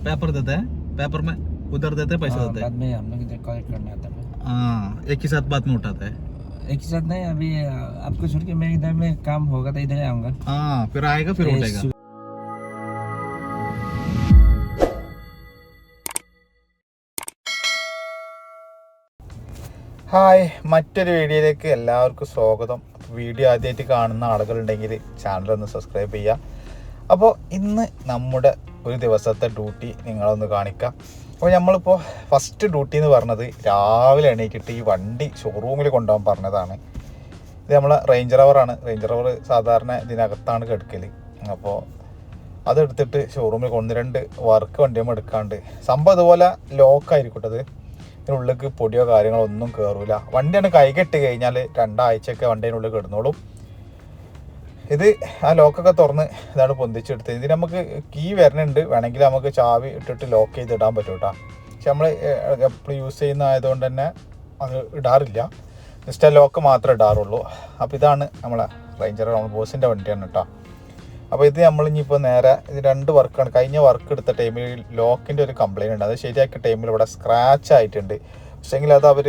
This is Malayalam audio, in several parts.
पेपर देते हैं पेपर में उधर देते हैं पैसा हाँ, देते हैं बाद में हम लोग इधर कलेक्ट करना आता है हाँ एक ही साथ बात में उठाते हैं एक ही साथ नहीं अभी अ, आपको छोड़ के मैं इधर में काम होगा तो इधर आऊंगा हाँ फिर आएगा फिर ये उठेगा सु- ഹായ് മറ്റൊരു വീഡിയോയിലേക്ക് എല്ലാവർക്കും സ്വാഗതം വീഡിയോ ആദ്യമായിട്ട് കാണുന്ന ആളുകളുണ്ടെങ്കിൽ ചാനൽ ഒന്ന് സബ്സ്ക്രൈബ് ചെയ്യുക അപ്പോൾ ഇന്ന് നമ്മുടെ ഒരു ദിവസത്തെ ഡ്യൂട്ടി നിങ്ങളൊന്ന് കാണിക്കാം. അപ്പോൾ നമ്മളിപ്പോൾ ഫസ്റ്റ് ഡ്യൂട്ടി എന്ന് പറഞ്ഞത് രാവിലെ എണീക്കിട്ട് ഈ വണ്ടി ഷോറൂമിൽ കൊണ്ടുപോകാൻ പറഞ്ഞതാണ്. ഇത് നമ്മളെ റേഞ്ച് റവറാണ് റേഞ്ച് റവർ സാധാരണ ഇതിനകത്താണ് കിടക്കൽ അപ്പോൾ അതെടുത്തിട്ട് ഷോറൂമിൽ കൊണ്ടുവന്ന് രണ്ട് വർക്ക് വണ്ടിയും എടുക്കാണ്ട്. സംഭവം ഇതുപോലെ ലോക്കായിരിക്കട്ടത് ഇതിനുള്ളിലേക്ക് പൊടിയോ കാര്യങ്ങളോ ഒന്നും കയറൂല വണ്ടിയാണ് കൈകെട്ട് കഴിഞ്ഞാൽ രണ്ടാഴ്ചയൊക്കെ വണ്ടീനുള്ളിൽ കിടന്നോളും. ഇത് ആ ലോക്കൊക്കെ തുറന്ന് ഇതാണ് പൊന്തിച്ചെടുത്ത് ഇതിന് നമുക്ക് കീ വരുന്നുണ്ട് വേണമെങ്കിൽ നമുക്ക് ചാവി ഇട്ടിട്ട് ലോക്ക് ചെയ്ത് ഇടാൻ പറ്റും കേട്ടോ പക്ഷെ നമ്മൾ എപ്പോഴും യൂസ് ചെയ്യുന്ന ആയതുകൊണ്ട് തന്നെ അത് ഇടാറില്ല. ജസ്റ്റ് ആ ലോക്ക് മാത്രമേ ഇടാറുള്ളൂ. അപ്പോൾ ഇതാണ് നമ്മളെ റേഞ്ചർ റൗണ്ട് ബോസിന്റെ വണ്ടിയാണ് കേട്ടോ അപ്പോൾ ഇത് നമ്മൾ ഇനിയിപ്പോൾ നേരെ ഇത് രണ്ട് വർക്കാണ് കഴിഞ്ഞ വർക്ക് എടുത്ത ടൈമിൽ ലോക്കിന്റെ ഒരു കംപ്ലയിന്റ് ഉണ്ട്. അത് ശരിയാക്കിയ ടൈമിൽ ഇവിടെ സ്ക്രാച്ച് ആയിട്ടുണ്ട്. പക്ഷേങ്കിൽ അത് അവർ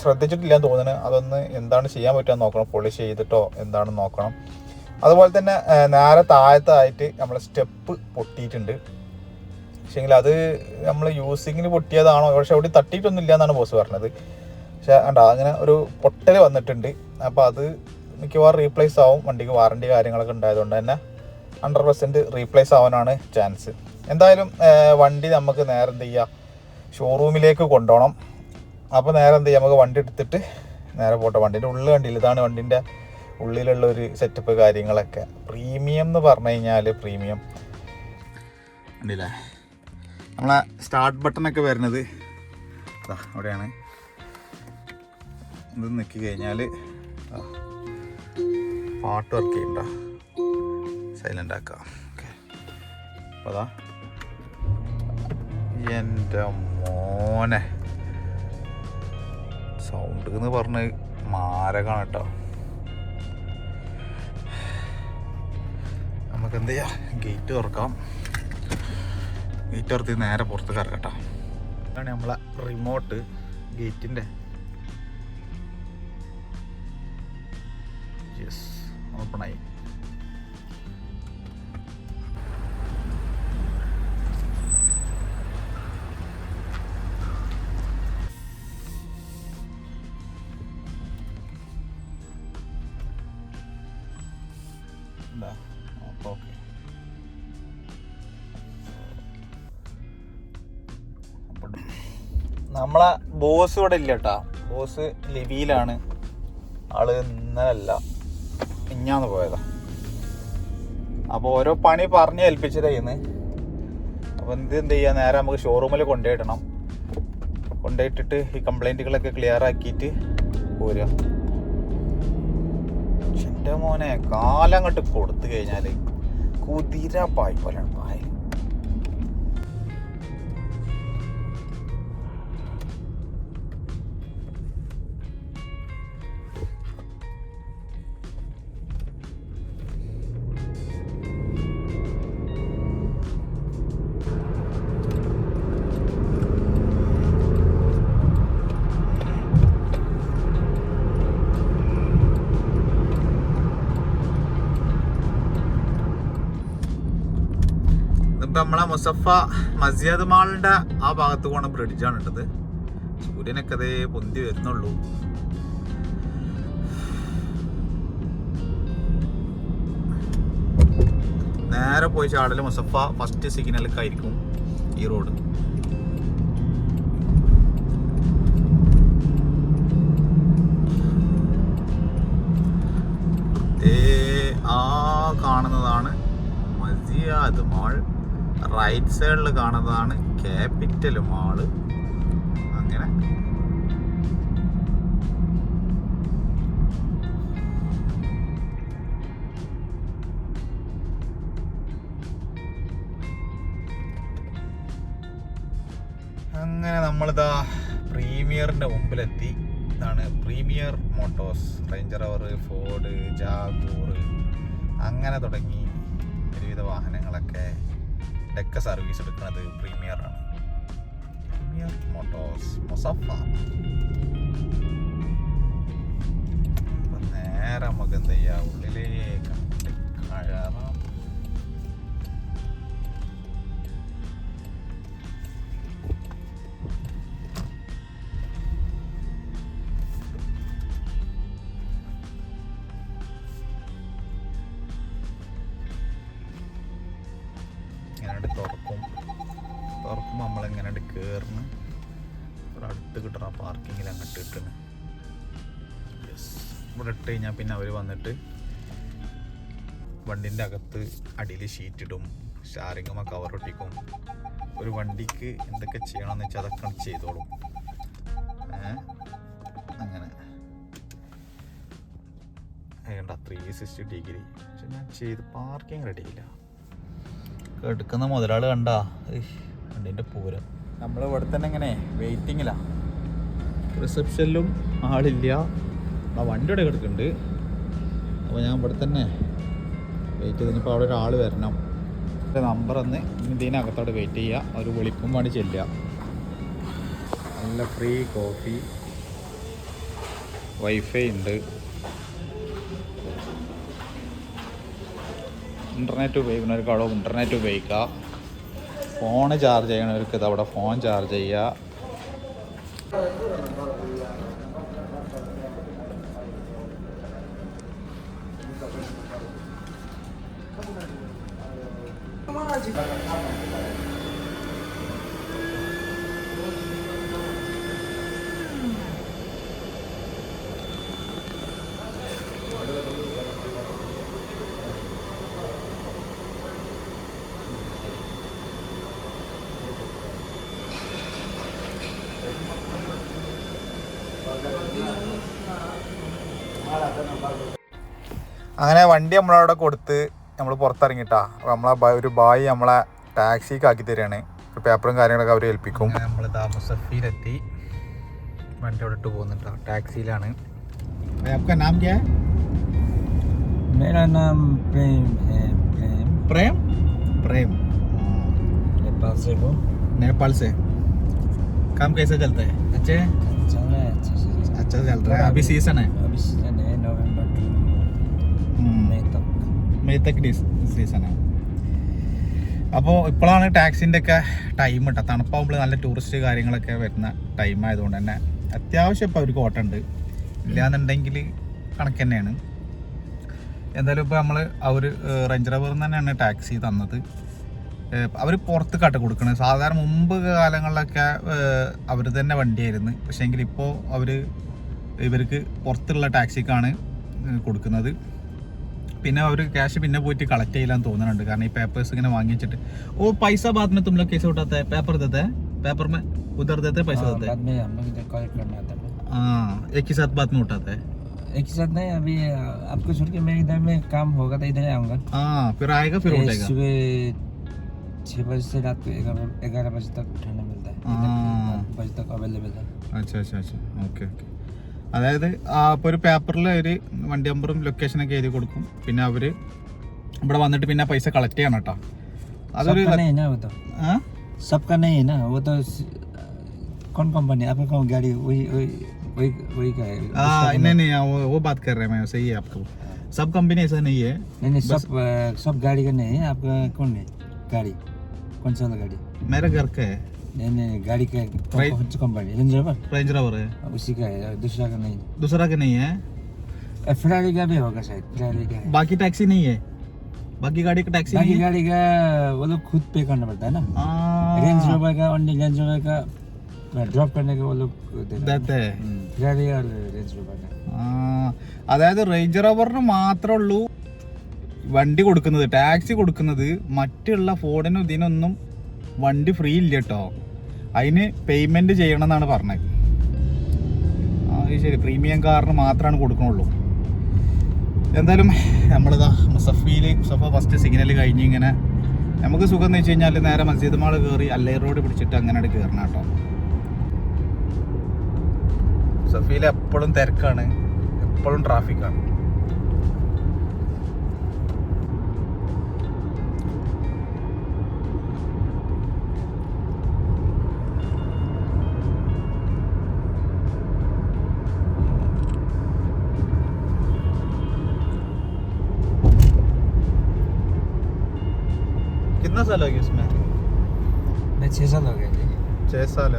ശ്രദ്ധിച്ചിട്ടില്ല എന്ന് തോന്നുന്നു. അതൊന്ന് എന്താണ് ചെയ്യാൻ പറ്റുക നോക്കണം. പോളിഷ് ചെയ്തിട്ടോ എന്താണെന്ന് നോക്കണം. അതുപോലെ തന്നെ നേരെ താഴത്തായിട്ട് നമ്മൾ സ്റ്റെപ്പ് പൊട്ടിയിട്ടുണ്ട്. പക്ഷേങ്കിൽ അത് നമ്മൾ യൂസിങ്ങിന് പൊട്ടിയതാണോ? പക്ഷെ അവിടെ തട്ടിയിട്ടൊന്നും ഇല്ലയെന്നാണ് ബോസ് പറഞ്ഞത്. പക്ഷെ കണ്ടോ അങ്ങനെ ഒരു പൊട്ടൽ വന്നിട്ടുണ്ട്. അപ്പോൾ അത് മിക്കവാറും റീപ്ലേസ് ആവും വണ്ടിക്ക് വാറണ്ടി കാര്യങ്ങളൊക്കെ ഉണ്ടായതുകൊണ്ട് തന്നെ. ഹൺഡ്രഡ് പെർസെന്റ് റീപ്ലേസ് ആവാനാണ് ചാൻസ്. എന്തായാലും വണ്ടി നമുക്ക് നേരെ എന്ത് ചെയ്യുക ഷോറൂമിലേക്ക് കൊണ്ടുപോകണം അപ്പോൾ നേരെ എന്ത് ചെയ്യുക നമുക്ക് വണ്ടി എടുത്തിട്ട് നേരെ പോട്ടെ. വണ്ടീന്റെ ഉള്ളിൽ കണ്ടില്ല? ഇതാണ് വണ്ടീന്റെ ഉള്ളിലുള്ള ഒരു സെറ്റപ്പ് കാര്യങ്ങളൊക്കെ. പ്രീമിയം എന്ന് പറഞ്ഞു കഴിഞ്ഞാൽ പ്രീമിയം കണ്ടില്ലേ? നമ്മളെ സ്റ്റാർട്ട് ബട്ടണൊക്കെ വരുന്നത് അവിടെയാണ്. ഇത് നിൽക്കി കഴിഞ്ഞാൽ പാട്ട് വർക്ക് ചെയ്യണ്ട. സൈലന്റ് ആക്കാം. ഓക്കെ അപ്പോൾ അതാ എന്റെ മോനെ. സൗണ്ട് എന്ന് പറഞ്ഞ് മാരകാണ് കേട്ടോ. നമുക്ക് എന്ത് ചെയ്യാം ഗേറ്റ് തുറക്കാം. ഗേറ്റ് തുറത്തി നേരെ പുറത്ത് കറക്കട്ടോ ഇതാണ് നമ്മളെ റിമോട്ട് ഗേറ്റിന്റെ. യെസ് ഓപ്പണായി നമ്മളെ ബോസ് ഇവിടെ ഇല്ല കേട്ടാ ബോസ് ലിവിയിലാണ്. ആൾ ഇന്നലല്ല ഇഞ്ഞാന്ന് പോയതാ. അപ്പോൾ ഓരോ പണി പറഞ്ഞ് ഏൽപ്പിച്ചതായിന്ന് അപ്പോൾ എന്ത് എന്ത് ചെയ്യാ? നേരെ നമുക്ക് ഷോറൂമിൽ കൊണ്ടുപോയിടണം. കൊണ്ടുപോയിട്ടിട്ട് ഈ കംപ്ലൈന്റുകളൊക്കെ ക്ലിയർ ആക്കിയിട്ട് പോരുക എന്റെ മോനെ കാലം അങ്ങോട്ട് കൊടുത്തു കഴിഞ്ഞാൽ കുതിര പായ് പോലെയാണ് പായ ഇതിപ്പോ നമ്മളെ മുസഫ മസിയാദ് മാളിന്റെ ആ ഭാഗത്ത് പോണ ബ്രിഡ്ജാണ് ഇട്ടത്. സൂര്യനൊക്കെ അതേ പൊന്തി വരുന്നുള്ളൂ. നേരെ പോയി ചാടൽ മുസഫ ഫസ്റ്റ് സിഗ്നലൊക്കെ ആയിരിക്കും ഈ റോഡ് ആ കാണുന്നതാണ് മസിയാദ് മാൾ. റൈറ്റ് സൈഡിൽ കാണുന്നതാണ് ക്യാപിറ്റൽ മാൾ അങ്ങനെ. അങ്ങനെ നമ്മളിതാ പ്രീമിയറിന്റെ മുമ്പിലെത്തി. ഇതാണ് പ്രീമിയർ മോട്ടോസ്. റേഞ്ചർ അവർ ഫോർഡ് ജാഗൂർ. അങ്ങനെ തുടങ്ങി. ഒരുവിധ വാഹനങ്ങളൊക്കെ ഇതൊക്കെ സർവീസ് എടുക്കുന്നത് പ്രീമിയർ ആണ്. Premier Motors Mussafah. നേരെ നമുക്ക് എന്ത് ചെയ്യാം? ഉള്ളിലേക്ക് അങ്ങോട്ട് തുറക്കും. തുറക്കുമ്പോൾ നമ്മളെങ്ങനെ കയറുന്നു ഒരു അടുത്ത് ആ പാർക്കിങ്ങിൽ അങ്ങോട്ട് ഇട്ടണ് യെസ് ഇവിടെ ഇട്ട് കഴിഞ്ഞാൽ പിന്നെ അവർ വന്നിട്ട് വണ്ടിന്റെ അകത്ത് അടിയിൽ ഷീറ്റിടും ആ കവർ ഒട്ടിക്കും. ഒരു വണ്ടിക്ക് എന്തൊക്കെ ചെയ്യണമെന്ന് വെച്ചാൽ അതൊക്കെ ചെയ്തോളും. അങ്ങനെ. വേണ്ട ത്രീ സിക്സ്റ്റി ഡിഗ്രി പക്ഷെ ഞാൻ ചെയ്ത് പാർക്കിംഗ് റെഡിയില്ല എടുക്കുന്ന മുതലാൾ കണ്ടാ. വണ്ടിന്റെ പൂരം. നമ്മൾ ഇവിടെ തന്നെ എങ്ങനെ വെയിറ്റിംഗിലാ റിസപ്ഷനിലും ആളില്ല. ആ വണ്ടി ഇവിടെ കിടക്കുന്നുണ്ട്. അപ്പോൾ ഞാൻ ഇവിടെ തന്നെ വെയിറ്റ് ചെയ്തിപ്പോൾ അവിടെ ഒരാൾ വരണം. നമ്പർ ഒന്ന് ഇതിനകത്തോടെ വെയിറ്റ് ചെയ്യുക ഒരു വിളിക്കും വേണ്ടി ചെല്ലുക. നല്ല ഫ്രീ കോഫി വൈഫൈ ഉണ്ട്. ഇന്റർനെറ്റ് ഉപയോഗിക്കുന്നവർക്ക് അവിടെ ഇന്റർനെറ്റ് ഉപയോഗിക്കുക. ഫോണ് ചാർജ് ചെയ്യണവർക്ക് അവിടെ ഫോൺ ചാർജ് ചെയ്യുക. അങ്ങനെ വണ്ടി നമ്മളവിടെ കൊടുത്ത് നമ്മൾ പുറത്തിറങ്ങിട്ടാ അപ്പോൾ നമ്മളെ ബ- ഒരു ബായി നമ്മളെ ടാക്സിക്ക് ആക്കി തരികയാണ് പേപ്പറും കാര്യങ്ങളൊക്കെ അവർ ഏൽപ്പിക്കും നമ്മൾ മുസഫിയിലെത്തി വണ്ടി അവിടെ ഇട്ട് പോകുന്നുണ്ടോ ടാക്സിയിലാണ് आपका नाम क्या है मेरा नाम प्रेम है प्रेम प्रेम प्रेम नेपाल से हूँ नेपाल से काम कैसा चलता है अच्छे चल रहा है अच्छे से अच्छा चल रहा है अभी सीजन है മെയ് തക്ക് സീസണാണ് അപ്പോൾ ഇപ്പോഴാണ് ടാക്സിന്റെ ഒക്കെ ടൈം കേട്ടോ തണുപ്പാകുമ്പോൾ നല്ല ടൂറിസ്റ്റ് കാര്യങ്ങളൊക്കെ വരുന്ന ടൈം ആയതുകൊണ്ട് തന്നെ അത്യാവശ്യം ഇപ്പോൾ അവർക്ക് ഓട്ടമുണ്ട് ഇല്ലാന്നുണ്ടെങ്കിൽ കണക്ക് തന്നെയാണ്. എന്തായാലും ഇപ്പോൾ നമ്മൾ അവർ റേഞ്ച് റബ്ബറിൽ തന്നെയാണ് ടാക്സി തന്നത്. അവർ പുറത്ത് കട്ട് കൊടുക്കുന്നത് സാധാരണ മുമ്പ് കാലങ്ങളിലൊക്കെ അവർ തന്നെ വണ്ടിയായിരുന്നു. പക്ഷേങ്കിൽ ഇപ്പോൾ അവർ ഇവർക്ക് പുറത്തുള്ള ടാക്സിക്കാണ് കൊടുക്കുന്നത്. പിന്നെ അവർ ക്യാഷ് പിന്നെ പോയിട്ട് കളക്ട് ചെയ്യില്ലാന്ന് തോന്നുന്നുണ്ട് കാരണം ഈ പേപ്പേഴ്സ് ഇങ്ങനെ വാങ്ങി വെച്ചിട്ട് ഓ പൈസ बाद में तुम लोग कैसे उठाते हैं पेपर देते हैं पेपर में उधर देते हैं पैसा हाँ, देते हैं बाद में हम लोग इधर कॉल करना था हाँ एक ही साथ बाद में उठाते हैं एक ही साथ नहीं अभी आपको छोड़ के मैं इधर में काम होगा तो इधर आऊँगा हाँ फिर आएगा फिर ये उठेगा सुबह छः बजे से रात को ग्यारह ग्यारह बजे तक उठाना मिलता है इधर हाँ। आठ बजे तक अवेलेबल है അച്ഛാ അച്ഛാ അച്ഛാ ഓക്കെ ഓക്കെ അതായത് ആ ഇപ്പോൾ ഒരു പേപ്പറിൽ ഒരു വണ്ടി നമ്പറും ലൊക്കേഷനൊക്കെ എഴുതി കൊടുക്കും പിന്നെ അവർ ഇവിടെ വന്നിട്ട് പിന്നെ പൈസ കളക്ട് ചെയ്യണം കേട്ടോ അതൊരു सबका नहीं है ना वो तो ആ? सबका नहीं है ना वो तो स- कौन कंपनी आपका कौन गाड़ी वही वही वही वही का है हाँ उसका नहीं नहीं वो वो बात कर रहे हैं मैं सही है आपको सब कंपनी ऐसा नहीं है नहीं नहीं सब अ, सब गाड़ी का नहीं है आपका कौन है गाड़ी कौन सा वाला गाड़ी मेरा घर का है नहीं नहीं नहीं, गाड़ी का कौन Right. कौन सी company Range Rover Range Rover है उसी का है दूसरा का नहीं दूसरा का नहीं है है फेरारी का भी होगा शायद फेरारी का है बाकी टैक्सी नहीं है बाकी गाड़ी का टैक्सी बाकी नहीं है गाड़ी का वो लोग खुद पे करना पड़ता है ना हाँ, रेंज रोवर का ओनली रेंज रोवर का ड्रॉप करने का वो लोग देते हैं देते हैं फेरारी और रेंज रोवर का ആ, അതായത് റേഞ്ച് റോവറിന് മാത്രമേ ഉള്ളൂ വണ്ടി കൊടുക്കുന്നത് ടാക്സി കൊടുക്കുന്നത് മറ്റുള്ള ഫോർഡിനും ഇതിനൊന്നും വണ്ടി ഫ്രീ ഇല്ല കേട്ടോ അതിന് പേയ്മെന്റ് ചെയ്യണം എന്നാണ് പറഞ്ഞത് ശരി പ്രീമിയം കാറിന് മാത്രമാണ് കൊടുക്കണുള്ളൂ. എന്തായാലും നമ്മളിതാ മുസഫിയിൽ മുസഫ ഫസ്റ്റ് സിഗ്നൽ കഴിഞ്ഞ് ഇങ്ങനെ നമുക്ക് സുഖം എന്ന് വെച്ച് കഴിഞ്ഞാൽ നേരെ മസ്ജിദ് മാൾ കയറി അല്ലേ റോഡ് പിടിച്ചിട്ട് അങ്ങനെ കയറണം കേട്ടോ മുസഫിയിൽ എപ്പോഴും തിരക്കാണ് എപ്പോഴും ട്രാഫിക്കാണ് ചേസാല?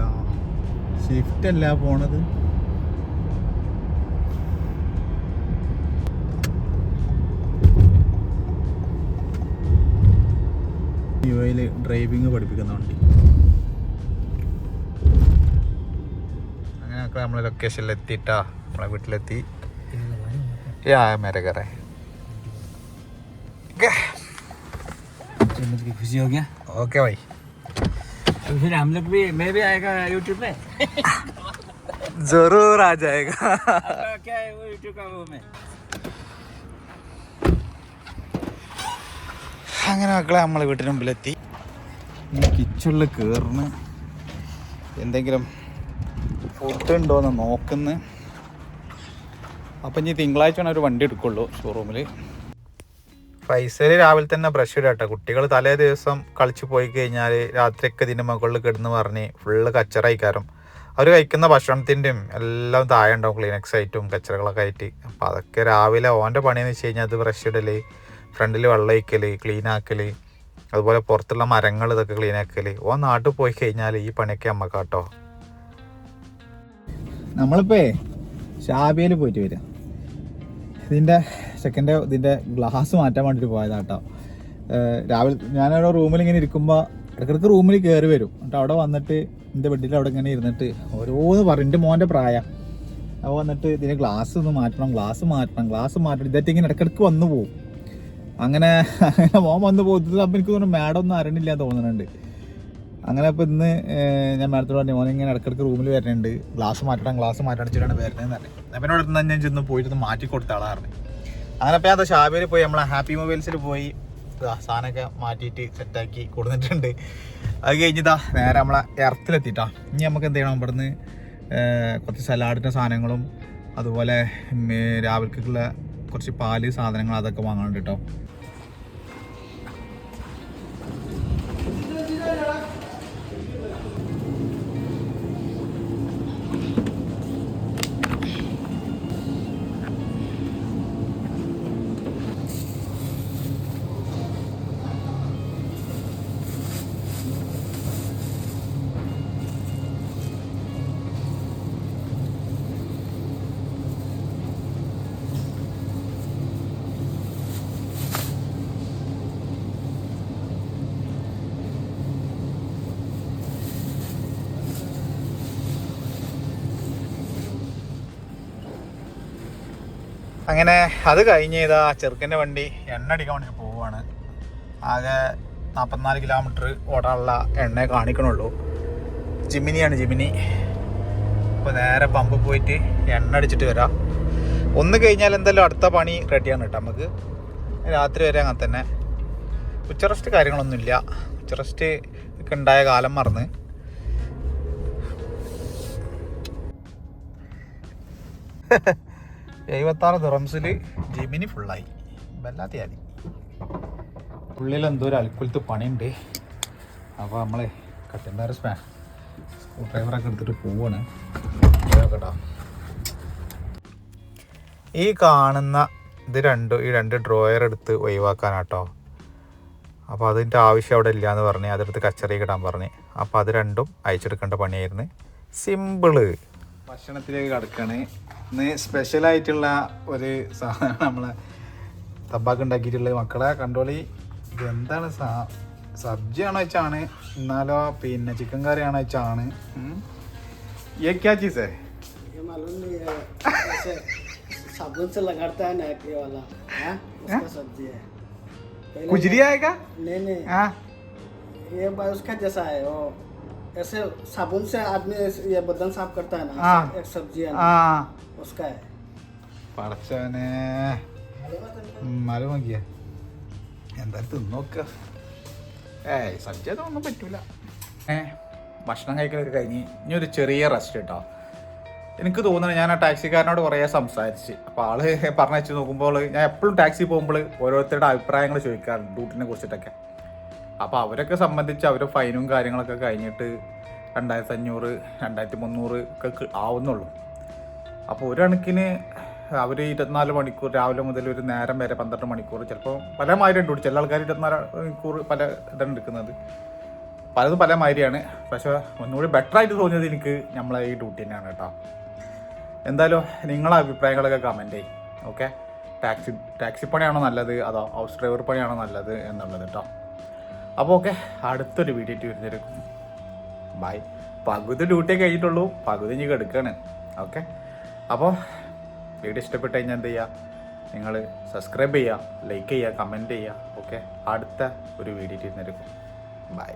ഷിഫ്റ്റ് അല്ല പോണത്. യു ഡ്രൈവിംഗ് പഠിപ്പിക്കുന്ന വണ്ടി. അങ്ങനെ നമ്മളെ ലൊക്കേഷനിൽ എത്തിയിട്ടാ. നമ്മളെ വീട്ടിലെത്തി. യാ മേരകറെ ഓക്കെ ബൈ तो फिर हम लोग भी मैं भी आएगा यूट्यूब पे ജറൂർ ആ ജായേഗ आपका क्या है वो यूट्यूब का वो में അങ്ങനെ മക്കളെ നമ്മളെ വീട്ടിന് മുമ്പിലെത്തി ഇനി കിച്ചണിൽ കയറുന്നു എന്തെങ്കിലും ഫുഡ് ഉണ്ടോയെന്ന് നോക്കുന്നു അപ്പം ഇനി തിങ്കളാഴ്ച വേണം ഒരു വണ്ടി എടുക്കുള്ളൂ ഷോറൂമിൽ പൈസയിൽ രാവിലെ തന്നെ ബ്രഷ് ഇടട്ടെ കുട്ടികൾ തലേ ദിവസം കളിച്ച് പോയി കഴിഞ്ഞാൽ രാത്രിയൊക്കെ ഇതിന്റെ മുകളിൽ കിടന്ന് പറഞ്ഞ് ഫുള്ള് കച്ചറയിക്കാറും അവർ കഴിക്കുന്ന ഭക്ഷണത്തിന്റെയും എല്ലാം താഴെ ഉണ്ടാവും ക്ലീനക്സ് ആയിട്ടും കച്ചറകളൊക്കെ ആയിട്ട്. അപ്പോൾ അതൊക്കെ രാവിലെ ഓന്റെ പണിയെന്ന് വെച്ച് കഴിഞ്ഞാൽ അത് ബ്രഷ് ഇടൽ ഫ്രണ്ടിൽ വെള്ളം ഒഴിക്കൽ ക്ലീൻ അതുപോലെ പുറത്തുള്ള മരങ്ങൾ ഇതൊക്കെ ക്ലീൻ ആക്കൽ ഓൻ നാട്ടിൽ പോയി കഴിഞ്ഞാൽ ഈ പണിയൊക്കെ നമുക്ക് കേട്ടോ നമ്മളിപ്പേ ഷാബിയയിൽ പോയിട്ട് വരാം. ഇതിന്റെ സെക്കൻഡ് ഇതിന്റെ ഗ്ലാസ് മാറ്റാൻ വേണ്ടിയിട്ട് പോയതാട്ടോ. രാവിലെ ഞാനവിടെ റൂമിൽ ഇങ്ങനെ ഇരിക്കുമ്പോൾ ഇടക്കിടക്ക് റൂമിൽ കയറി വരും. എന്നിട്ട് അവിടെ വന്നിട്ട് എന്റെ ബെഡിൽ അവിടെ ഇങ്ങനെ ഇരുന്നിട്ട് ഓരോന്ന് പറയും. എന്റെ മോന്റെ പ്രായം. അപ്പോൾ വന്നിട്ട് ഇതിന് ഗ്ലാസ് ഒന്ന് മാറ്റണം ഗ്ലാസ് മാറ്റണം ഗ്ലാസ് മാറ്റണം. ഇതൊക്കെ ഇങ്ങനെ ഇടയ്ക്കിടയ്ക്ക് വന്നു പോകും അങ്ങനെ അങ്ങനെ മോൻ വന്ന് പോകുന്നത് അപ്പം എനിക്ക് തോന്നുന്നു മാഡം ഒന്നും അറിയണില്ല തോന്നുന്നുണ്ട്. അങ്ങനെ അപ്പോൾ ഇന്ന് ഞാൻ മാഡത്തോട് പറഞ്ഞു മോനെ ഇങ്ങനെ ഇടക്കിടക്ക് റൂമിൽ വരുന്നുണ്ട് ഗ്ലാസ് മാറ്റണം ഗ്ലാസ് മാറ്റണം വെച്ചിട്ടാണ് വരുന്നതെന്ന് പറഞ്ഞു. അപ്പം എന്നോട് ഞാൻ ചെന്ന് പോയിട്ട് മാറ്റി കൊടുത്ത ആളാണ് അങ്ങനെ അപ്പം ഞാൻ ഷാബിയിൽ പോയി നമ്മളെ ഹാപ്പി മൊബൈൽസിൽ പോയി. സാധനമൊക്കെ മാറ്റിയിട്ട് സെറ്റാക്കി കൊടുത്തിട്ടുണ്ട് അത് കഴിഞ്ഞിതാ നേരെ നമ്മളെ എർത്തിലെത്തിട്ടാ ഇനി നമുക്ക് എന്ത് ചെയ്യണം? ഇവിടുന്ന് കുറച്ച് സലാഡിന്റെ സാധനങ്ങളും അതുപോലെ രാവിലേക്കുള്ള കുറച്ച് പാൽ സാധനങ്ങൾ അതൊക്കെ വാങ്ങാനുണ്ട് കേട്ടോ അങ്ങനെ അത് കഴിഞ്ഞ് ഇതാ ചെറുക്കന്റെ വണ്ടി എണ്ണ അടിക്കാൻ വേണ്ടി പോവുകയാണ്. ആകെ നാൽപ്പത്തിനാല് കിലോമീറ്റർ ഓടാനുള്ള എണ്ണ കാണിക്കണുള്ളൂ. ജിമിനിയാണ് ജിമിനി. അപ്പോൾ നേരെ പമ്പ് പോയിട്ട് എണ്ണ അടിച്ചിട്ട് വരാം. ഒന്ന് കഴിഞ്ഞാൽ എന്തായാലും അടുത്ത പണി റെഡിയാണ് കേട്ടോ നമുക്ക്. രാത്രി വരെ അങ്ങനെ തന്നെ. ഉച്ച റെസ്റ്റ് കാര്യങ്ങളൊന്നുമില്ല. ഉച്ച റെസ്റ്റ് ഒക്കെ ഉണ്ടായ കാലം മറന്ന്. എഴുപത്താറ് ദിറംസിൽ ജിമിനി ഫുള്ളായി വല്ലാത്ത ആദി ഉള്ളിൽ എന്തോ ഒരു അൽക്കുലത്ത് പണിയുണ്ട്. അപ്പോൾ നമ്മളെ കട്ടിന്താര സ്പാ സ്ക്രൂ ഡ്രൈവറൊക്കെ എടുത്തിട്ട് പോവാണ്. കേട്ടോ ഈ കാണുന്ന ഇത് രണ്ടും ഈ രണ്ട് ഡ്രോയർ എടുത്ത് ഒഴിവാക്കാനാട്ടോ. അപ്പോൾ അതിന്റെ ആവശ്യം അവിടെ ഇല്ല എന്ന് പറഞ്ഞ് അതെടുത്ത് കച്ചറി കിടാൻ പറഞ്ഞ്. അപ്പോൾ അത് രണ്ടും അയച്ചെടുക്കേണ്ട പണിയായിരുന്നു. സിമ്പിൾ ഭക്ഷണത്തിലേക്ക് കിടക്കാണ് ഇന്ന് സ്പെഷ്യലായിട്ടുള്ള ഒരു സാധനം നമ്മളെ തമ്പാക്ക് ഉണ്ടാക്കിയിട്ടുള്ളത് മക്കളെ കണ്ടോളി ഇതെന്താണ് സാ സബ്ജിയാണോ വെച്ചാണ് എന്നാലോ പിന്നെ ചിക്കൻ കറിയാണോ വെച്ചാണ് ये क्या चीज़ है ये मालूम नहीं है ऐसे साबुन से लगाता है ना ये वाला हाँ उसका सब्जी है पहले कुजरी आएगा नहीं नहीं हाँ ये बात उसका जैसा है वो ऐसे साबुन से आदमी ऐसे- ये बदन साफ करता है ना हाँ। ऐसे एक सब्जी है ആ ना उसका है പടച്ചവനെ മലമക്കിയ എന്തായാലും തിന്നോക്ക ഏയ് സദ്യ ഒന്നും പറ്റൂല ഏ ഭക്ഷണം കഴിക്കലൊക്കെ കഴിഞ്ഞ് ഇനി ഒരു ചെറിയ റെസ്റ്റ് കേട്ടോ എനിക്ക് തോന്നുന്നത് ഞാൻ ആ ടാക്സിക്കാരനോട് കുറേ സംസാരിച്ച് അപ്പോൾ ആള് പറഞ്ഞു വെച്ച് നോക്കുമ്പോൾ ഞാൻ എപ്പോഴും ടാക്സി പോകുമ്പോൾ ഓരോരുത്തരുടെ അഭിപ്രായങ്ങൾ ചോദിക്കാറുണ്ട് ഡ്യൂട്ടിനെ കുറിച്ചിട്ടൊക്കെ അപ്പോൾ അവരൊക്കെ സംബന്ധിച്ച് അവർ ഫൈനും കാര്യങ്ങളൊക്കെ കഴിഞ്ഞിട്ട് രണ്ടായിരത്തി അഞ്ഞൂറ് രണ്ടായിരത്തി മുന്നൂറ് ഒക്കെ ആവുന്നുള്ളൂ. അപ്പോൾ ഒരു കണക്കിന് അവർ ഇരുപത്തിനാല് മണിക്കൂർ രാവിലെ മുതൽ ഒരു നേരം വരെ പന്ത്രണ്ട് മണിക്കൂർ ചിലപ്പോൾ പല മാതിരി ഉണ്ട്. ചില ആൾക്കാർ ഇരുപത്തിനാല് മണിക്കൂർ പല ഇതാണ് എടുക്കുന്നത്. പലതും പല മാതിരിയാണ്. പക്ഷേ ഒന്നുകൂടി ബെറ്റർ ആയിട്ട് തോന്നിയത് എനിക്ക് നമ്മളെ ഈ ഡ്യൂട്ടി തന്നെയാണ് കേട്ടോ. എന്തായാലും നിങ്ങളെ അഭിപ്രായങ്ങളൊക്കെ കമന്റ് ചെയ്യും. ഓക്കെ ടാക്സി ടാക്സി പണിയാണോ നല്ലത്? അതോ ഹൗസ് ഡ്രൈവർ പണിയാണോ നല്ലത് എന്നുള്ളത് കേട്ടോ. അപ്പോൾ ഓക്കെ അടുത്തൊരു വീഡിയോ വരുന്നേക്കും ബൈ പകുതി ഡ്യൂട്ടി കഴിഞ്ഞിട്ടുള്ളൂ. പകുതി ഇനി എടുക്കുകയാണ് ഓക്കെ അപ്പോൾ വീഡിയോ ഇഷ്ടപ്പെട്ട് കഴിഞ്ഞാൽ എന്ത് ചെയ്യുക നിങ്ങൾ സബ്സ്ക്രൈബ് ചെയ്യുക ലൈക്ക് ചെയ്യുക കമന്റ് ചെയ്യുക ഓക്കെ അടുത്ത ഒരു വീഡിയോ വരുന്നേക്കും ബൈ